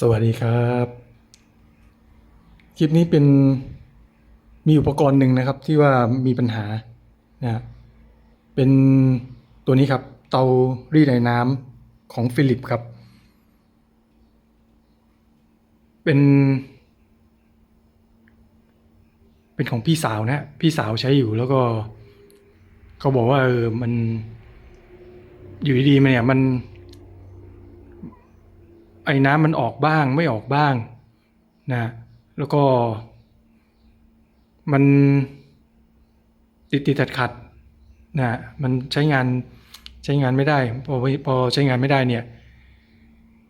สวัสดีครับ คลิปนี้เป็นมีอุปกรณ์หนึ่งนะครับที่ว่ามีปัญหานะฮะเป็นตัวนี้ครับ เตารีดไอน้ำของฟิลิปครับ เป็น เป็นของพี่สาวนะพี่สาวใช้อยู่แล้วก็เขาบอกว่าเออมันอยู่ดีๆมันเนี่ยมัน ไอ้น้ำมันออกบ้างไม่ออกบ้างนะแล้วก็ มันติดติดขัดขัดนะมันใช้งานใช้งานไม่ได้พอพอใช้งานไม่ได้เนี่ย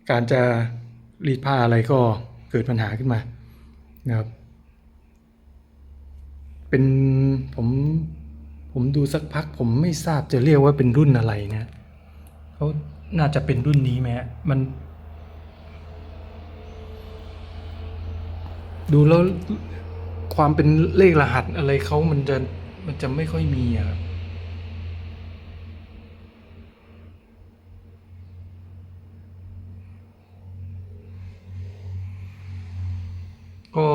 การจะรีดผ้าอะไรก็เกิดปัญหาขึ้นมานะครับเป็นผมผมดูสักพัก ผมไม่ทราบจะเรียกว่าเป็นรุ่นอะไรนะเขาน่าจะเป็นรุ่นนี้ไหมะมัน ดูแล้วความเป็นเลขรหัสอะไรเขามันจะมันจะไม่ค่อยมีอะครับก็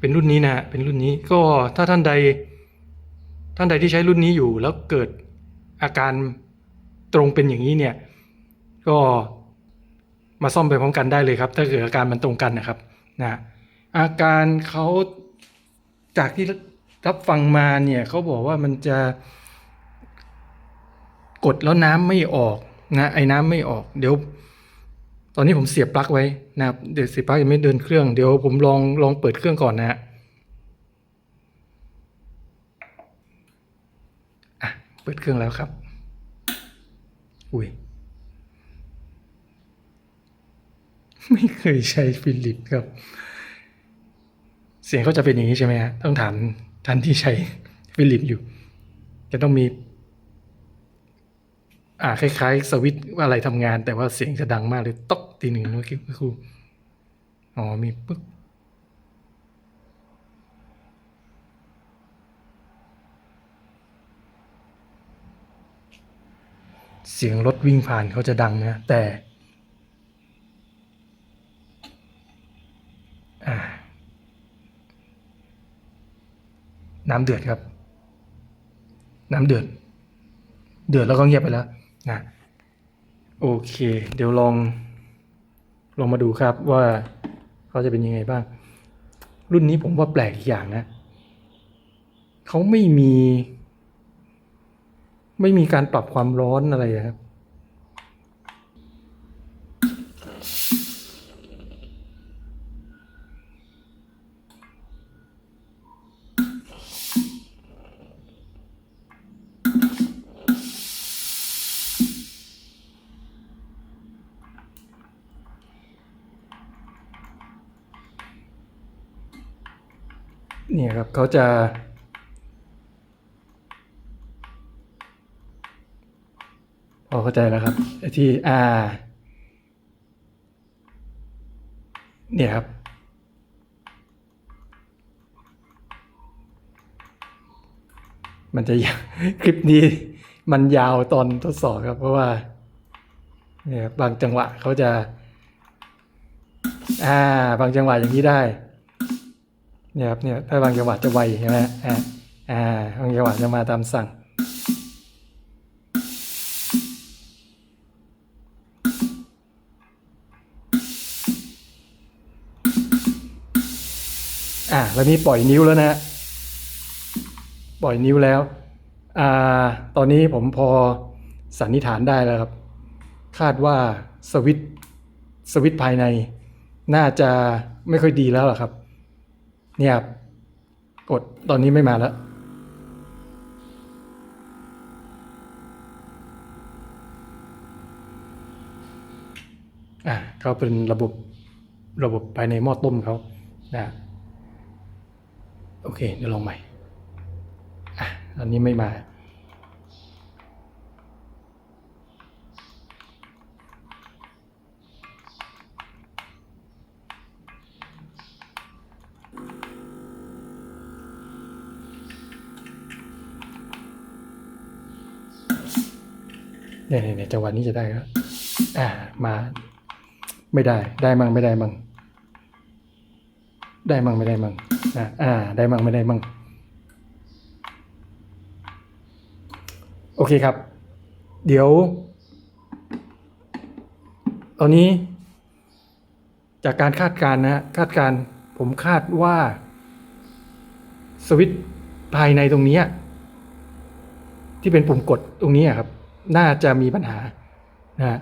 เป็นรุ่นนี้นะฮะเป็นรุ่นนี้ก็ถ้าท่านใด ท่านใดที่ใช้รุ่นนี้อยู่แล้วเกิดอาการตรงเป็นอย่างนี้เนี่ย ก็ มาซ่อมไปพร้อมกันได้เลยครับ ถ้าเกิดอาการมันตรงกันนะครับนะอาการเขาจากที่รับฟังมาเนี่ยเขาบอกว่ามันจะกดแล้วน้ำไม่ออกนะไอ้น้ำไม่ออก เดี๋ยว ตอนนี้ผมเสียบปลั๊กไว้นะครับเดี๋ยวเสียบปลั๊กยังไม่เดินเครื่องเดี๋ยวผมลองลองเปิดเครื่องก่อนนะฮะอะเปิดเครื่องแล้วครับ อุ้ย ไม่เคยใช้ฟิลิปครับ เสียงเขาจะเป็นอย่างนี้ใช่ไหมฮะต้องถามท่านที่ใช้ฟิลิปอยู่ จะต้องมี อ่าคล้ายๆ สวิตว่าอะไรทำงาน แต่ว่าเสียงจะดังมากเลยตอกทีหนึ่งเมื่อกี้ครูอ๋อมีปึ๊กเสียงรถวิ่งผ่านเขาจะดังนะแต่ อ่า น้ำเดือดครับ น้ำเดือด เดือดแล้วก็เงียบไปแล้วนะโอเค เดี๋ยวลอง ลองมาดูครับว่าเขาจะเป็นยังไงบ้าง รุ่นนี้ผมว่าแปลกอีกอย่างนะเขาไม่มี ไม่มีการปรับความร้อนอะไรอะครับ เขาจะ พอเข้าใจแล้วครับไอที่อ่าเนี่ยครับ มันจะยาวคลิปนี้มันยาวตอนทดสอบครับ เพราะว่าเนี่ยบางจังหวะเขาจะ อ่า บางจังหวะอย่างนี้ได้ เนี่ยครับเนี่ยถ้าบางจังหวะจะไวใช่ไหมอ่าอ่าบางจังหวะจะมาตามสั่ง อ่าแล้วนี่ปล่อยนิ้วแล้วนะปล่อยนิ้วแล้วอ่าตอนนี้ผมพอสันนิษฐานได้แล้วครับ คาดว่าสวิตสวิตภายในน่าจะไม่ค่อยดีแล้วล่ะครับ เนี่ยครับกดตอนนี้ไม่มาแล้ว อ่าเขาเป็นระบบระบบภายในหม้อต้มเขานะโอเค เดี๋ยวลองใหม่ อะตอนนี้ไม่มา เนี่ยเนี่ยเนี่ยจังหวะนี้จะได้แล้วอ่ามาไม่ได้ ได้มั่งไม่ได้มั่งได้มั่งไม่ได้มั่งอ่าอ่า ได้มั่งไม่ได้มั่งโอเคครับ เดี๋ยว ตอนนี้ จากการคาดการณ์นะฮะคาดการณ์ผมคาดว่า สวิตช์ภายในตรงนี้ ที่เป็นปุ่มกดตรงนี้ครับ น่าจะมีปัญหานะฮะ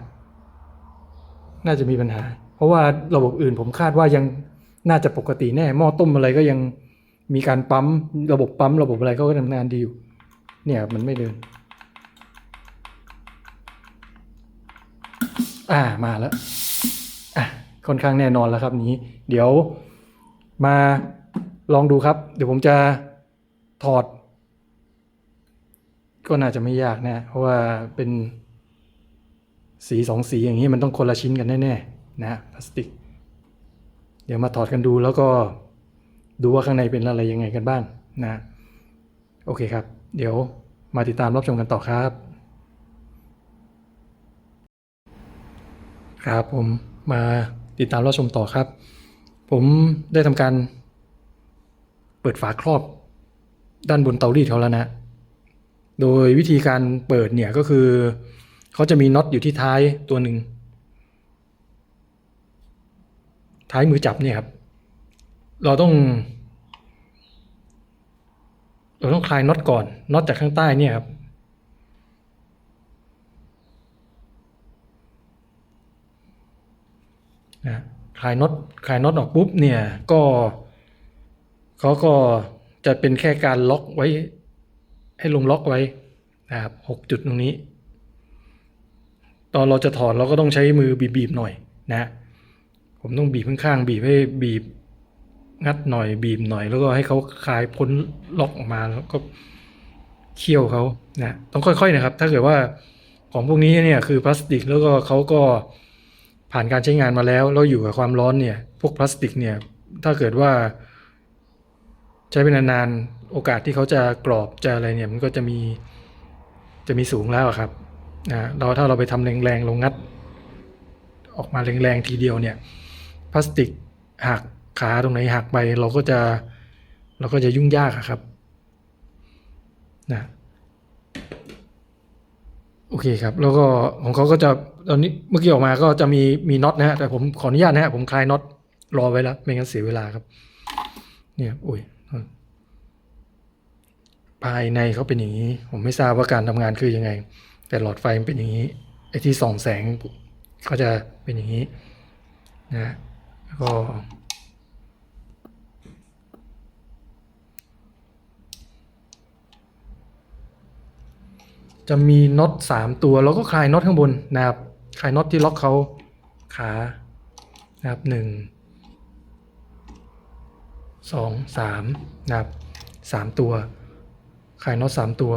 น่าจะมีปัญหา เพราะว่าระบบอื่นผมคาดว่ายังน่าจะปกติแน่หม้อต้มอะไรก็ยังมีการปั๊มระบบปั๊มระบบอะไรก็ทำงานดีอยู่ เนี่ยมันไม่เดิน อ่ามาแล้วอะค่อนข้างแน่นอนแล้วครับนี้ เดี๋ยวมาลองดูครับ เดี๋ยวผมจะถอด ก็น่าจะไม่ยากนะเพราะว่าเป็นสีสองสีอย่างนี้มันต้องคนละชิ้นกันแน่ๆนะพลาสติก เดี๋ยวมาถอดกันดูแล้วก็ดูว่าข้างในเป็นอะไรยังไงกันบ้างนะโอเคครับ เดี๋ยวมาติดตามรับชมกันต่อครับ ครับผมมาติดตามรับชมต่อครับ ผมได้ทำการเปิดฝาครอบด้านบนเตารีดเขาแล้วนะ โดยวิธีการเปิดเนี่ยก็คือเขาจะมีน็อตอยู่ที่ท้ายตัวหนึ่งท้ายมือจับเนี่ยครับ เราต้อง เราต้องคลายน็อตก่อนน็อตจากข้างใต้เนี่ยครับนะคลายน็อตคลายน็อตออกปุ๊บเนี่ยก็เขาก็จะเป็นแค่การล็อกไว้ ให้ลงล็อกไว้นะครับหกจุดตรงนี้ ตอนเราจะถอดเราก็ต้องใช้มือบีบๆหน่อยนะผมต้องบีบข้างๆบีบให้บีบงัดหน่อยบีบหน่อย แล้วก็ให้เขาคลายพ้นล็อกออกมาแล้วก็เคี่ยวเขานะต้องค่อยๆนะครับ ถ้าเกิดว่าของพวกนี้เนี่ยคือพลาสติกแล้วก็เขาก็ผ่านการใช้งานมาแล้วแล้วอยู่กับความร้อนเนี่ย พวกพลาสติกเนี่ยถ้าเกิดว่า ใช้ไปนานๆโอกาสที่เขาจะกรอบจะอะไรเนี่ยมันก็จะมีจะมีสูงแล้วครับนะเราถ้าเราไปทำแรงๆลงงัด ออกมาแรงๆทีเดียวเนี่ยพลาสติกหักขาตรงไหนหักไปเราก็จะเราก็จะยุ่งยากครับนะโอเคครับ แล้วก็ของเขาก็จะตอนนี้เมื่อกี้ออกมาก็จะมีมีน็อตนะฮะแต่ผมขออนุญาตนะฮะผมคลายน็อตรอไว้แล้ว ไม่งั้นเสียเวลาครับ เนี่ยโอ้ย ภายในเขาเป็นอย่างนี้ ผมไม่ทราบว่าการทำงานคือยังไง แต่หลอดไฟมันเป็นอย่างนี้ไอ้ที่ส่องแสงก็จะเป็นอย่างนี้นะแล้วก็จะมีน็อตสามตัว แล้วก็คลายน็อตข้างบนนะครับคลายน็อตที่ล็อกเขาขานะครับหนึ่งสองสามนะครับสามตัว คลายน็อตสามตัว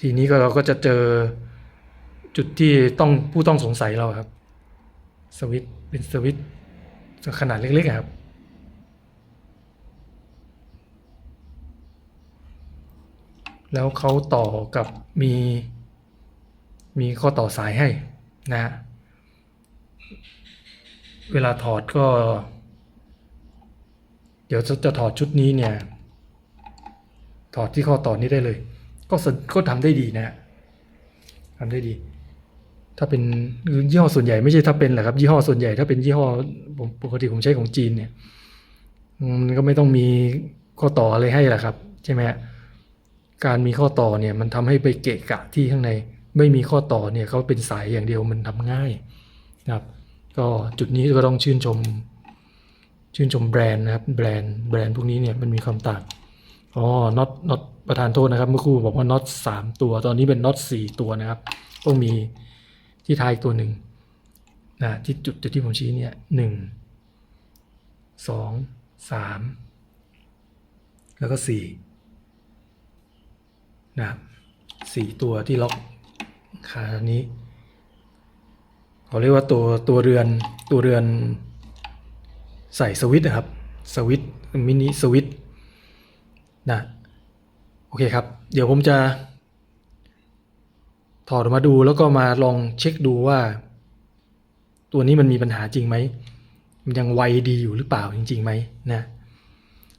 ทีนี้ก็เราก็จะเจอจุดที่ต้องผู้ต้องสงสัยเราครับ สวิตเป็นสวิตขนาดเล็กๆอะครับแล้วเขาต่อกับมีมีข้อต่อสายให้นะเวลาถอดก็ เดี๋ยวจะจะถอดชุดนี้เนี่ย อดที่ข้อต่อนี้ได้เลย ก็ก็ทำได้ดีนะฮะทำได้ดี ถ้าเป็นยี่ห้อส่วนใหญ่ไม่ใช่ถ้าเป็นแหละครับยี่ห้อส่วนใหญ่ถ้าเป็นยี่ห้อผมปกติผมใช้ของจีนเนี่ยมันก็ไม่ต้องมีข้อต่ออะไรให้แหละครับ ใช่ไหมการมีข้อต่อเนี่ยมันทำให้ไปเกะกะที่ข้างใน ไม่มีข้อต่อเนี่ยเขาเป็นสายอย่างเดียวมันทำง่ายนะครับ ก็จุดนี้ก็ต้องชื่นชม ชื่นชมแบรนด์นะครับแบรนด์แบรนด์พวกนี้เนี่ยมันมีความต่าง อ๋อน็อตน็อตประธานโทษนะครับเมื่อครู่บอกว่าน็อตสามตัว ตอนนี้เป็นน็อตสี่ตัวนะครับต้องมีที่ท้ายอีกตัวหนึ่งนะที่จุดจุดที่ผมชี้เนี่ยหนึ่งสองสามแล้วก็สี่นะครับสี่ตัวที่ล็อกขานี้เขาเรียกว่าตัวตัวเรือนตัวเรือนใส่สวิต์นะครับสวิตช์มินิสวิต นะโอเคครับ เดี๋ยวผมจะ ถอดออกมาดูแล้วก็มาลองเช็คดูว่า ตัวนี้มันมีปัญหาจริงไหม มันยังไวดีอยู่หรือเปล่าจริงๆไหมนะ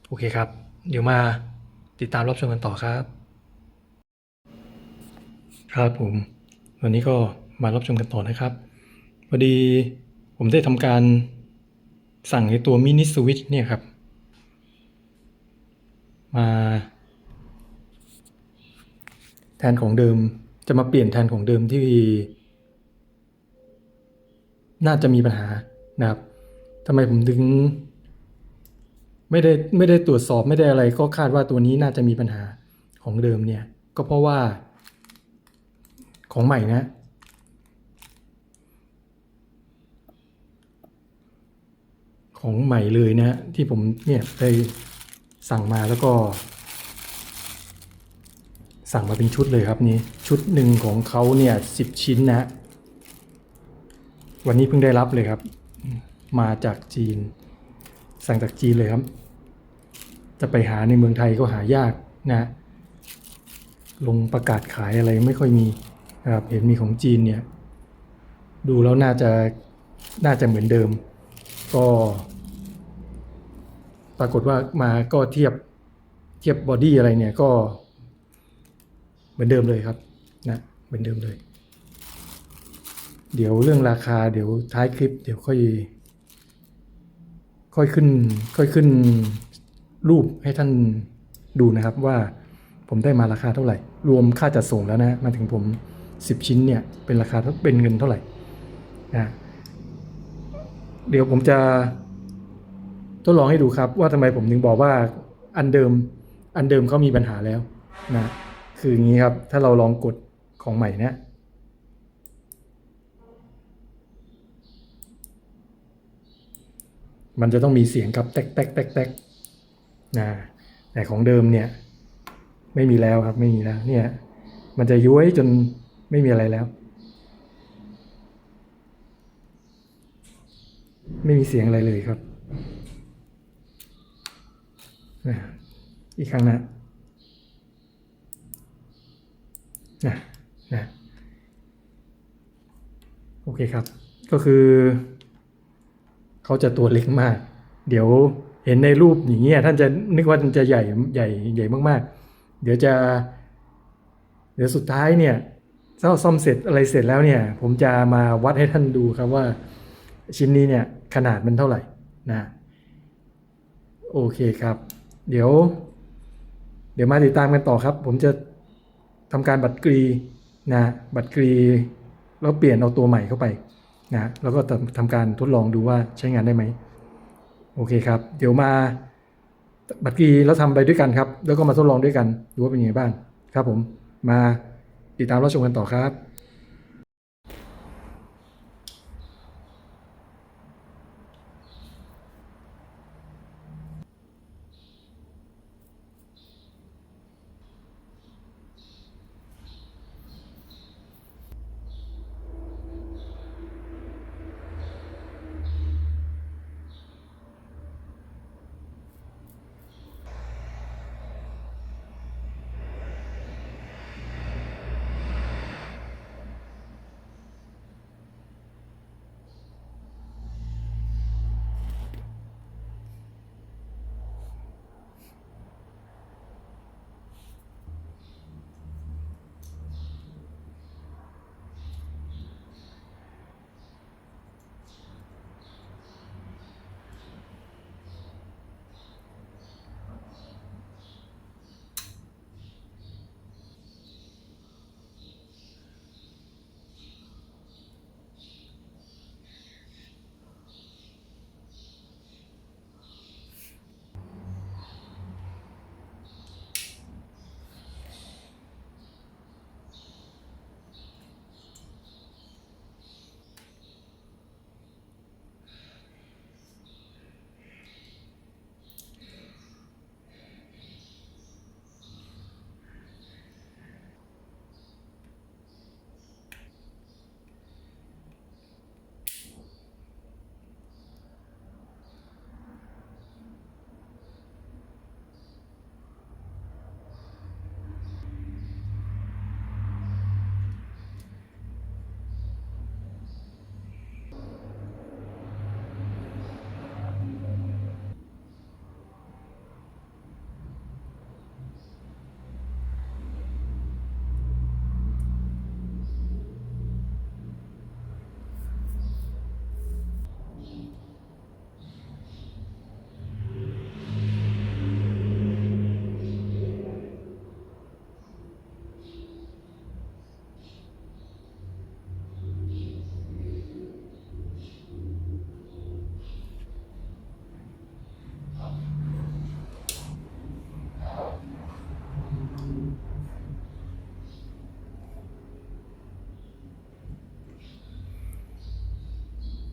โอเคครับ เดี๋ยวมาติดตามรับชมกันต่อครับ ครับผม วันนี้ก็มารับชมกันต่อนะครับพอดีผมได้ทำการสั่งในตัวมินิสวิตเนี่ยครับ มา แทนของเดิมจะมาเปลี่ยนแทนของเดิมที่ น่าจะมีปัญหานะครับทำไมผมถึง ไม่ได้ไม่ได้ตรวจสอบไม่ได้อะไร ก็คาดว่าตัวนี้น่าจะมีปัญหาของเดิมเนี่ย ก็เพราะว่า ของใหม่นะ ของใหม่เลยนะที่ผมเนี่ยได้ สั่งมาแล้วก็ สั่งมาเป็นชุดเลยครับนี่ชุดหนึ่งของเขาเนี่ยสิบชิ้นนะวันนี้เพิ่งได้รับเลยครับ มาจากจีน สั่งจากจีนเลยครับ จะไปหาในเมืองไทยก็หายากนะ ลงประกาศขายอะไรไม่ค่อยมีนะครับเห็นมีของจีนเนี่ย ดูแล้วน่าจะน่าจะเหมือนเดิม ก็ ปรากฏว่ามาก็เทียบเทียบบอดี้อะไรเนี่ยก็เหมือนเดิมเลยครับนะเหมือนเดิมเลย เดี๋ยวเรื่องราคาเดี๋ยวท้ายคลิป เดี๋ยวค่อย ค่อยขึ้น ค่อยขึ้นรูปให้ท่านดูนะครับว่าผมได้มาราคาเท่าไหร่ รวมค่าจัดส่งแล้วนะมาถึงผม 10 ชิ้นเนี่ยเป็นราคาเท่าเป็นเงินเท่าไหร่นะเดี๋ยวผมจะ ทดลองให้ดูครับว่าทำไมผมถึงบอกว่าอันเดิมอันเดิมเขามีปัญหาแล้วนะคืออย่างนี้ครับถ้าเราลองกดของใหม่เนะมันจะต้องมีเสียงกับแตกแตกแตกแตกนะแต่ของเดิมเนี่ย ไม่มีแล้วครับไม่มีแล้วเนี่ย มันจะย้วยจนไม่มีอะไรแล้ว ไม่มีเสียงอะไรเลยครับ นะอีกครั้งนะนะนะโอเคครับ ก็คือเขาจะตัวเล็กมาก เดี๋ยวเห็นในรูปอย่างเงี้ยท่านจะนึกว่ามันจะใหญ่ใหญ่ใหญ่มากๆ เดี๋ยวจะ เดี๋ยวสุดท้ายเนี่ยถ้าซ่อมเสร็จอะไรเสร็จแล้วเนี่ย ผมจะมาวัดให้ท่านดูครับว่า ชิ้นนี้เนี่ยขนาดมันเท่าไหร่นะ โอเคครับ เดี๋ยว เดี๋ยวมาติดตามกันต่อครับ ผมจะทำการบัตรกรีนะบัตรกรีแล้วเปลี่ยนเอาตัวใหม่เข้าไปนะแล้วก็ทำทำการทดลองดูว่าใช้งานได้ไหมโอเคครับ เดี๋ยวมาบัตรกรีแล้วทำไปด้วยกันครับ แล้วก็มาทดลองด้วยกันดูว่าเป็นยังไงบ้างครับผมมาติดตามรับชมกันต่อครับ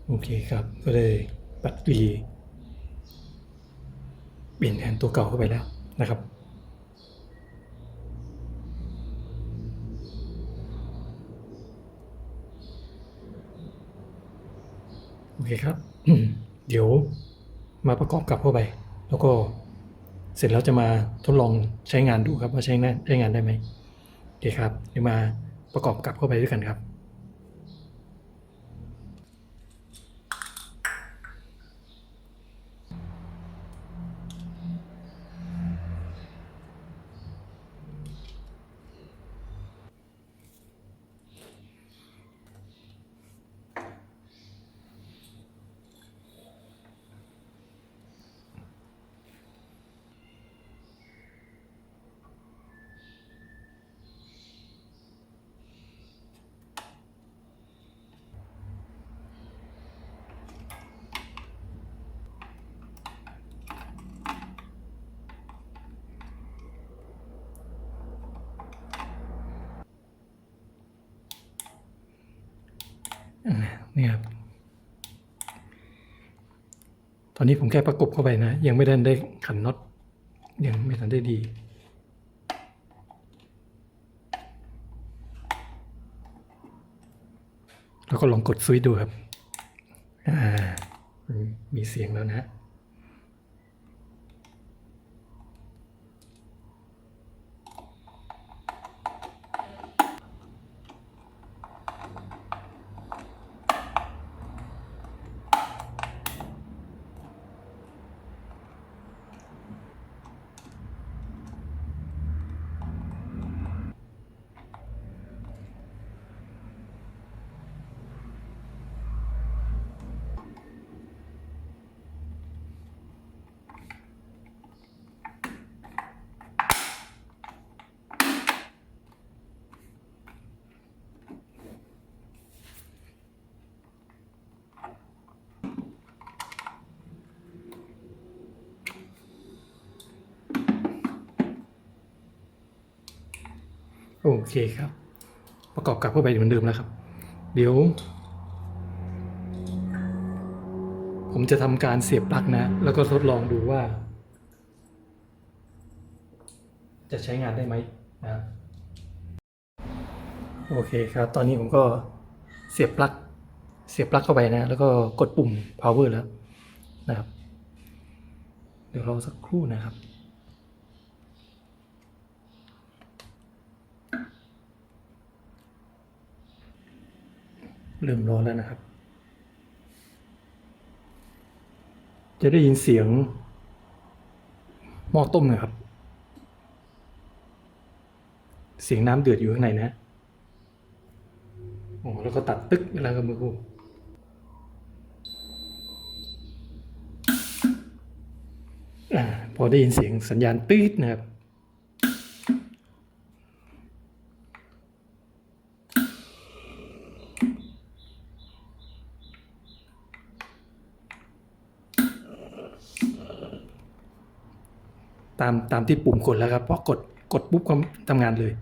โอเคครับ ก็เลยบตเตอรี่เปลี่ยนแทนตัวเก่าเข้าไปแล้วนะครับ โอเคครับ เดี๋ยวมาประกอบกลับเข้าไป แล้วก็เสร็จแล้วจะมาทดลองใช้งานดูครับว่าใช้งานใช้งานได้ไหมโอเคครับ เดี๋ยวมาประกอบกลับเข้าไปด้วยกันครับ นี่ครับ ตอนนี้ผมแค่ประกบเข้าไปนะ ยังไม่ได้ได้ขันน็อต ยังไม่ทันได้ดีแล้วก็ลองกดสวิตช์ดูครับ อ่า มีเสียงแล้วนะ โอเคครับ ประกอบกลับเข้าไปเหมือนเดิมแล้วครับ เดี๋ยว ผมจะทำการเสียบปลั๊กนะ แล้วก็ทดลองดูว่า จะใช้งานได้ไหมนะโอเคครับ ตอนนี้ผมก็เสียบปลั๊กเสียบปลั๊กเข้าไปนะ แล้วก็กดปุ่ม power แล้วนะครับ เดี๋ยวรอสักครู่นะครับ เริ่มร้อนแล้วนะครับ จะได้ยินเสียงหม้อต้มนะครับ เสียงน้ำเดือดอยู่ข้างในนะโอ้แล้วก็ตัดตึ๊กเวลากับมือกูอ่พอได้ยินเสียงสัญญาณตืดนะครับามตามที่ปุ่มกดแล้วครับเพอกดกดปุ๊บก็ทำงานเลย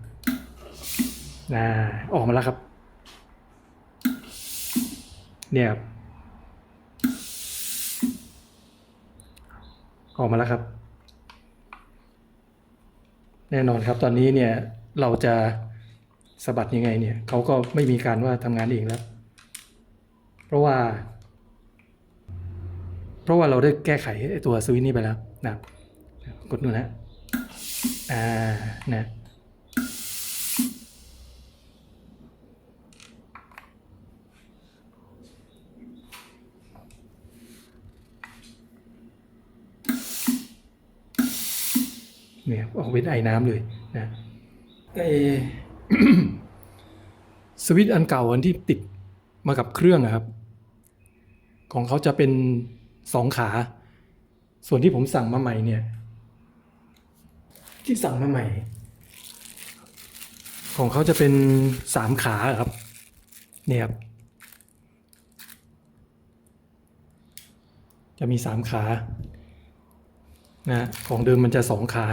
นะออกมาแล้วครับ เนี่ยครับออกมาแล้วครับ แน่นอนครับตอนนี้เนี่ยเราจะสะบัดยังไงเนี่ยเขาก็ไม่มีการว่าทำงานเองแล้ว เพราะว่า เพราะว่าเราได้แก้ไขไอ้ตัวสวิตช์นี้ไปแล้วนะครับ กดดูนะอ่านะเนี่ยออกเป็นไอ้น้ำเลยนะไอสวิตช์อันเก่าอันที่ติดมากับเครื่องอะครับ ของเขาจะเป็นสองขา ส่วนที่ผมสั่งมาใหม่เนี่ย ที่สั่งมาใหม่ ของเขาจะเป็นสามขาครับ เนี่ยครับ จะมีสามขานะของเดิมมันจะสองขา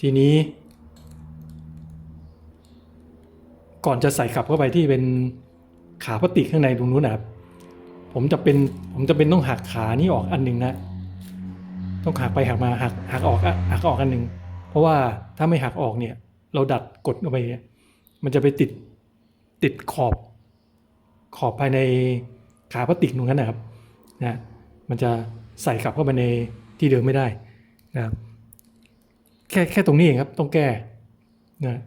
ทีนี้ ก่อนจะใส่กลับเข้าไปที่เป็นขาพลาสติกข้างในตรงนู้นนะครับผมจะเป็นผมจะเป็นต้องหักขานี่ออกอันหนึ่งนะ ต้องหักไปหักมาหักหักออกหักออกอันหนึ่งเพราะว่าถ้าไม่หักออกเนี่ย เราดัดกดเข้าไปเนี่ยมันจะไปติดติดขอบขอบภายในขาพลาสติกตรงนั้นนะครับนะมันจะใส่กลับเข้าไปในที่เดิมไม่ได้นะครับแค่แค่ตรงนี้เองครับต้องแก้นะ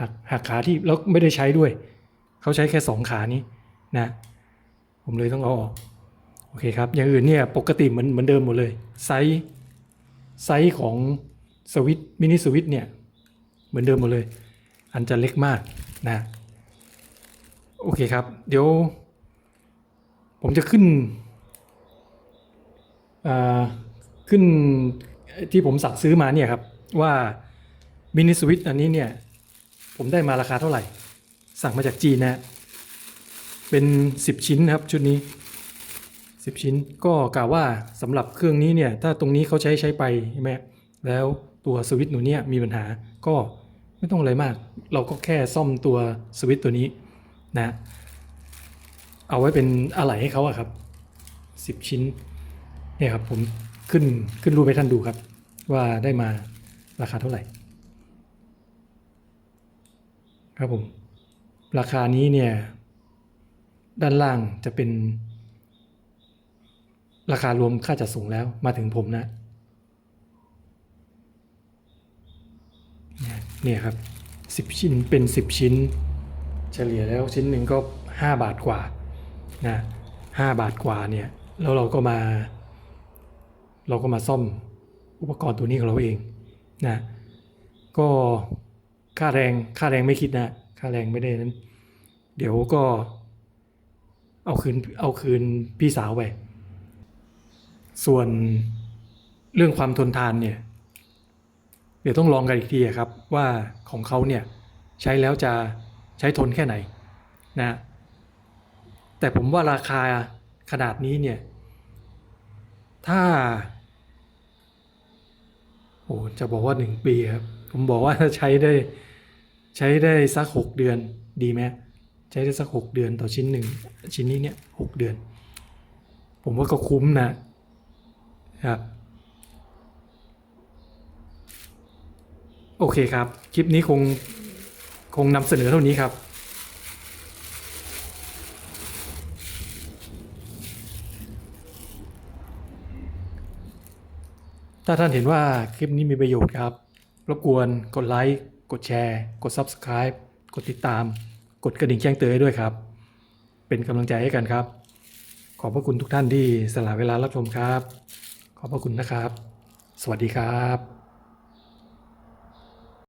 หักหักขาที่แล้วไม่ได้ใช้ด้วย เขาใช้แค่สองขานี้นะ ผมเลยต้องเอาออกโอเคครับ อย่างอื่นเนี่ยปกติเหมือนเหมือนเดิมหมดเลยไซส์ ไซส์ของสวิตมินิสวิตเนี่ย เหมือนเดิมหมดเลย อันจะเล็กมากนะ โอเคครับ เดี๋ยว ผมจะขึ้นขึ้นที่ผมสั่งซื้อมาเนี่ยครับ ว่ามินิสวิตอันนี้เนี่ย ผมได้มาราคาเท่าไหร่ สั่งมาจากจีนนะ เป็น 10 ชิ้นนะครับชุดนี้ 10 ชิ้น ก็กล่าวว่าสำหรับเครื่องนี้เนี่ยถ้าตรงนี้เขาใช้ใช้ไปใช่ไหมแล้วตัวสวิตช์หนูเนี่ยมีปัญหาก็ไม่ต้องอะไรมาก เราก็แค่ซ่อมตัวสวิตช์ตัวนี้นะเอาไว้เป็นอะไหล่ให้เขาอะครับ 10 ชิ้นเนี่ยครับผมขึ้นขึ้นรูปให้ท่านดูครับ ว่าได้มาราคาเท่าไหร่ ครับผม ราคานี้เนี่ย ด้านล่างจะเป็น ราคารวมค่าจัดส่งแล้วมาถึงผมนะเนี่ยเนี่ยครับสิบชิ้นเป็นสิบชิ้น เฉลี่ยแล้วชิ้นหนึ่งก็ห้าบาทกว่านะห้าบาทกว่าเนี่ย แล้วเราก็มา เราก็มาซ่อมอุปกรณ์ตัวนี้ของเราเองนะก็ค่าแรงค่าแรงไม่คิดนะค่าแรงไม่ได้นั้น เดี๋ยวก็เอาคืนเอาคืนพี่สาวไป ส่วนเรื่องความทนทานเนี่ย เดี๋ยวต้องลองกันอีกทีครับว่าของเขาเนี่ยใช้แล้วจะใช้ทนแค่ไหนนะแต่ผมว่าราคาขนาดนี้เนี่ย ถ้า โอ้จะบอกว่าหนึ่งปีครับ ผมบอกว่าถ้าใช้ได้ใช้ได้สักหกเดือนดีไหมใช้ได้สักหกเดือนต่อชิ้นหนึ่งชิ้นนี้เนี่ยหกเดือน ผมว่าก็คุ้มนะ ครับโอเคครับ คลิปนี้คงคงนำเสนอเท่านี้ครับถ้าท่านเห็นว่าคลิปนี้มีประโยชน์ครับ รบกวนกดไลค์ กดแชร์ กด Subscribe กดติดตาม กดกระดิ่งแจ้งเตือนให้ด้วยครับ เป็นกำลังใจให้กันครับ ขอบพระคุณทุกท่านที่สละเวลารับชมครับ ขอบพระคุณนะครับ สวัสดีครับ